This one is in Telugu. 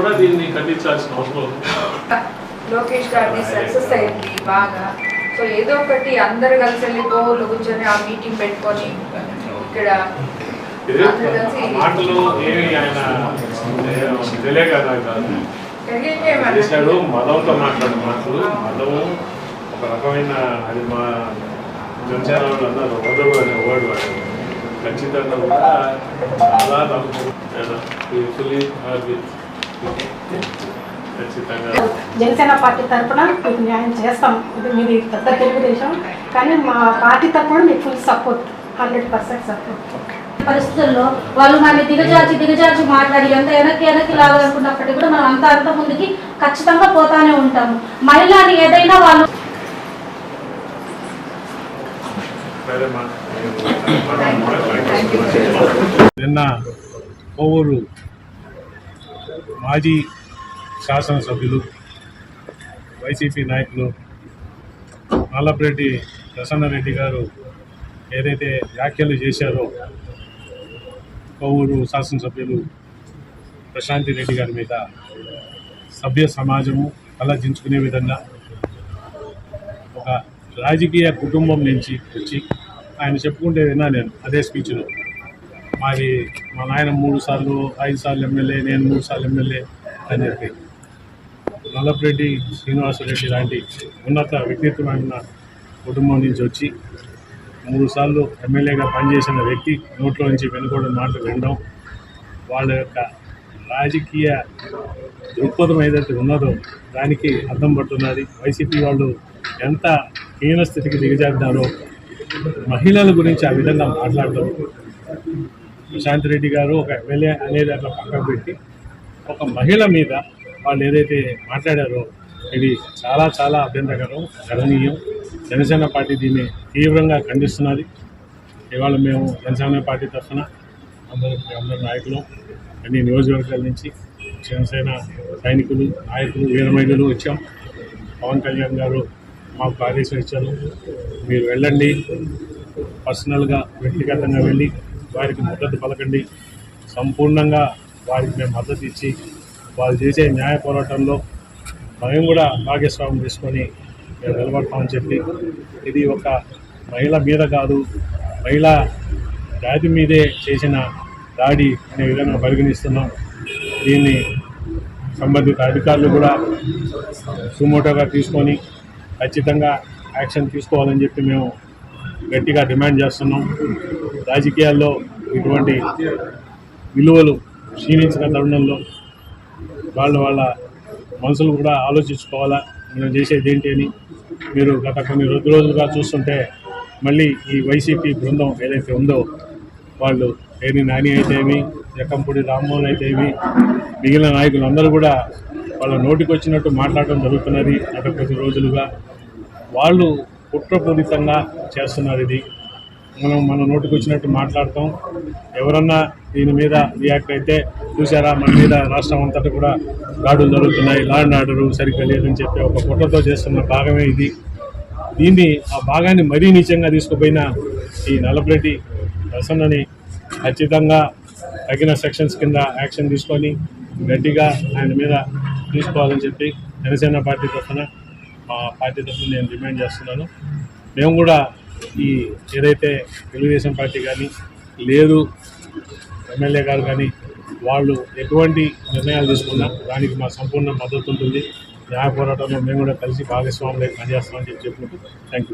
కూడా దీన్ని ఖండించాల్సిన అవసరం లోకేష్ గారిది సక్సెస్ అయింది బాగా. సో ఏదో ఒకటి అందరు కలిసి వెళ్ళిపోలు కూర్చొని ఆ మీటింగ్ పెట్టుకొని ఇక్కడ మాటలు ఏమి ఆయన తెలియక చేశాడు. మదంతో మాట్లాడు మాటలు. మదము ఒక రకమైన అది మా వాళ్ళు అన్నారు వదలు అనే వర్డ్ వాడు. ఖచ్చితంగా కూడా చాలా ఫుల్లీ ఖచ్చితంగా జనసేన పార్టీ తరఫున మీకు న్యాయం చేస్తాం. ఇది మీది పెద్ద తెలుగుదేశం. కానీ మా పార్టీ తరఫున మీకు full support hundred percent support పరిస్థితుల్లో వాళ్ళు మన దిగజార్చి దిగజార్చి మాట్లాడి ఎంత వెనక్కి వెనక్కి లాగాలనుకున్నప్పటికీ కూడా మనం అంత అంత ముందుకి ఖచ్చితంగా పోతానే ఉంటాము. మహిళని ఏదైనా వాళ్ళు నిన్న కొవ్వూరు మాజీ శాసనసభ్యులు వైసీపీ నాయకులు నల్లపరెడ్డి ప్రసన్నరెడ్డి గారు ఏదైతే వ్యాఖ్యలు చేశారో కొవ్వూరు శాసనసభ్యులు ప్రశాంతి రెడ్డి గారి మీద సభ్య సమాజము ఆలోచించుకునే విధంగా ఒక రాజకీయ కుటుంబం నుంచి వచ్చి ఆయన చెప్పుకుంటే విన్నా నేను అదే స్పీచ్లో. మాది మా నాయన మూడు సార్లు ఐదు సార్లు ఎమ్మెల్యే నేను మూడు సార్లు ఎమ్మెల్యే అని చెప్పి నల్లపరెడ్డి శ్రీనివాసరెడ్డి లాంటి ఉన్నత వ్యక్తిత్వమైన కుటుంబం నుంచి వచ్చి మూడు సార్లు ఎమ్మెల్యేగా పనిచేసిన వ్యక్తి నోట్లో నుంచి వెనుకోవడం మాటలు వినడం వాళ్ళ యొక్క రాజకీయ దృక్పథం ఏదైతే ఉన్నదో దానికి అర్థం పడుతున్నది. వైసీపీ వాళ్ళు ఎంత హీన స్థితికి దిగజారినారో మహిళల గురించి ఆ విధంగా మాట్లాడడం ప్రశాంత్ రెడ్డి గారు ఒక ఎమ్మెల్యే అనేది అట్లా పక్కన పెట్టి ఒక మహిళ మీద వాళ్ళు ఏదైతే మాట్లాడారో ఇది చాలా చాలా అభ్యంతరకరం గణనీయం. జనసేన పార్టీ దీన్ని తీవ్రంగా ఖండిస్తున్నది. ఇవాళ మేము జనసేన పార్టీ తరఫున అందరూ అందరు నాయకులు అన్ని నియోజకవర్గాల నుంచి జనసేన సైనికులు నాయకులు వీరమహిళలు వచ్చాం. పవన్ కళ్యాణ్ గారు మాకు ఆదేశం ఇచ్చారు. మీరు వెళ్ళండి. పర్సనల్గా వ్యక్తిగతంగా వెళ్ళి వారికి మద్దతు పలకండి. సంపూర్ణంగా వారికి మేము మద్దతు ఇచ్చి వాళ్ళు చేసే న్యాయ పోరాటంలో మేము కూడా భాగస్వామ్యం తీసుకొని మేము నిలబడతామని చెప్పి ఇది ఒక మహిళ మీద కాదు మహిళ జాతి మీదే చేసిన దాడి అనే విధంగా పరిగణిస్తున్నాం. దీన్ని సంబంధిత అధికారులు కూడా సుమోటోగా తీసుకొని ఖచ్చితంగా యాక్షన్ తీసుకోవాలని చెప్పి మేము గట్టిగా డిమాండ్ చేస్తున్నాం. రాజకీయాల్లో ఇటువంటి విలువలు క్షీణించిన తరుణంలో వాళ్ళ వాళ్ళ మనసులు కూడా ఆలోచించుకోవాలా? మనం చేసేది ఏంటి అని మీరు గత కొన్ని రోజు రోజులుగా చూస్తుంటే మళ్ళీ ఈ వైసీపీ బృందం ఏదైతే ఉందో వాళ్ళు ఏమి నాని అయితేమి జక్కంపూడి రామ్మోహన్ అయితేమి మిగిలిన నాయకులందరూ కూడా వాళ్ళ నోటికి వచ్చినట్టు మాట్లాడడం జరుగుతున్నది గత కొద్ది రోజులుగా. వాళ్ళు కుట్రపూరితంగా చేస్తున్నారు ఇది. మనం మన నోటికి వచ్చినట్టు మాట్లాడతాం. ఎవరన్నా దీని మీద రియాక్ట్ అయితే చూసారా మన మీద రాష్ట్రం అంతటా కూడా దాడులు జరుగుతున్నాయి. లా అండ్ ఆర్డర్ సరిగ్గా లేదని చెప్పి ఒక కుట్రతో చేస్తున్న భాగమే ఇది. దీన్ని ఆ భాగాన్ని మరీ నీచంగా తీసుకుపోయిన ఈ నల్లపరెడ్డి ప్రసన్నని ఖచ్చితంగా తగిన సెక్షన్స్ కింద యాక్షన్ తీసుకొని గట్టిగా ఆయన మీద తీసుకోవాలని చెప్పి జనసేన పార్టీ తరఫున మా పార్టీ తరఫున నేను డిమాండ్ చేస్తున్నాను. మేము కూడా ఈ ఏదైతే తెలుగుదేశం పార్టీ కానీ లేదు ఎమ్మెల్యే గారు కానీ వాళ్ళు ఎటువంటి నిర్ణయాలు తీసుకున్నా దానికి మా సంపూర్ణ మద్దతు ఉంటుంది. న్యాయ పోరాటంలో మేము కూడా కలిసి భాగస్వాములే పనిచేస్తామని చెప్పి చెప్పుకుంటూ థ్యాంక్ యూ